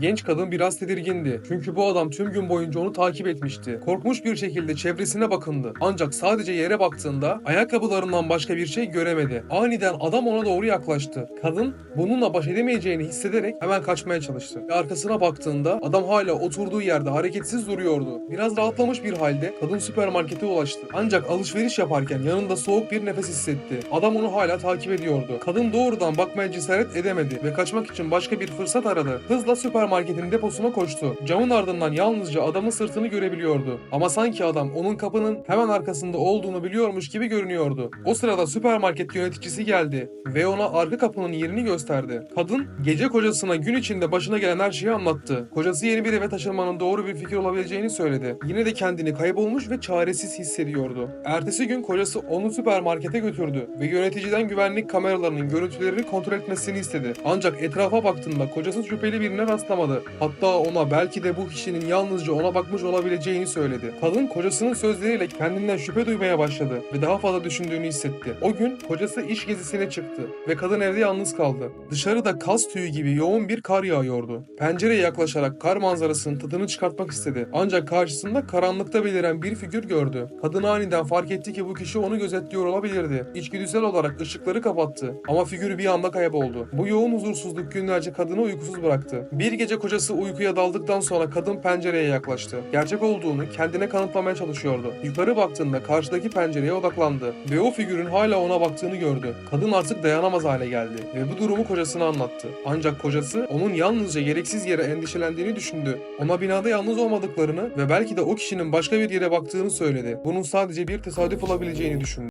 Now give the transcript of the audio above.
Genç kadın biraz tedirgindi. Çünkü bu adam tüm gün boyunca onu takip etmişti. Korkmuş bir şekilde çevresine bakındı. Ancak sadece yere baktığında ayakkabılarından başka bir şey göremedi. Aniden adam ona doğru yaklaştı. Kadın bununla baş edemeyeceğini hissederek hemen kaçmaya çalıştı. Ve arkasına baktığında adam hala oturduğu yerde hareketsiz duruyordu. Biraz rahatlamış bir halde kadın süpermarkete ulaştı. Ancak alışveriş yaparken yanında soğuk bir nefes hissetti. Adam onu hala takip ediyordu. Kadın doğrudan bakmaya cesaret edemedi ve kaçmak için başka bir fırsat aradı. Hızla süpermarketin deposuna koştu. Camın ardından yalnızca adamın sırtını görebiliyordu. Ama sanki adam onun kapının hemen arkasında olduğunu biliyormuş gibi görünüyordu. O sırada süpermarket yöneticisi geldi ve ona arka kapının yerini gösterdi. Kadın gece kocasına gün içinde başına gelen her şeyi anlattı. Kocası yeni bir eve taşınmanın doğru bir fikir olabileceğini söyledi. Yine de kendini kaybolmuş ve çaresiz hissediyordu. Ertesi gün kocası onu süpermarkete götürdü ve yöneticiden güvenlik kameralarının görüntülerini kontrol etmesini istedi. Ancak etrafa baktığında kocası şüpheli birine rastlamadı. Hatta ona belki de bu kişinin yalnızca ona bakmış olabileceğini söyledi. Kadın kocasının sözleriyle kendinden şüphe duymaya başladı ve daha fazla düşündüğünü hissetti. O gün kocası iş gezisine çıktı ve kadın evde yalnız kaldı. Dışarıda kas tüyü gibi yoğun bir kar yağıyordu. Pencereye yaklaşarak kar manzarasının tadını çıkartmak istedi. Ancak karşısında karanlıkta beliren bir figür gördü. Kadın aniden fark etti ki bu kişi onu gözetliyor olabilirdi. İçgüdüsel olarak ışıkları kapattı ama figür bir anda kayboldu. Bu yoğun huzursuzluk günlerce kadını uykusuz bıraktı. Bir gece kocası uykuya daldıktan sonra kadın pencereye yaklaştı. Gerçek olduğunu kendine kanıtlamaya çalışıyordu. Yukarı baktığında karşıdaki pencereye odaklandı ve o figürün hala ona baktığını gördü. Kadın artık dayanamaz hale geldi ve bu durumu kocasına anlattı. Ancak kocası onun yalnızca gereksiz yere endişelendiğini düşündü. Ona binada yalnız olmadıklarını ve belki de o kişinin başka bir yere baktığını söyledi. Bunun sadece bir tesadüf olabileceğini düşündü.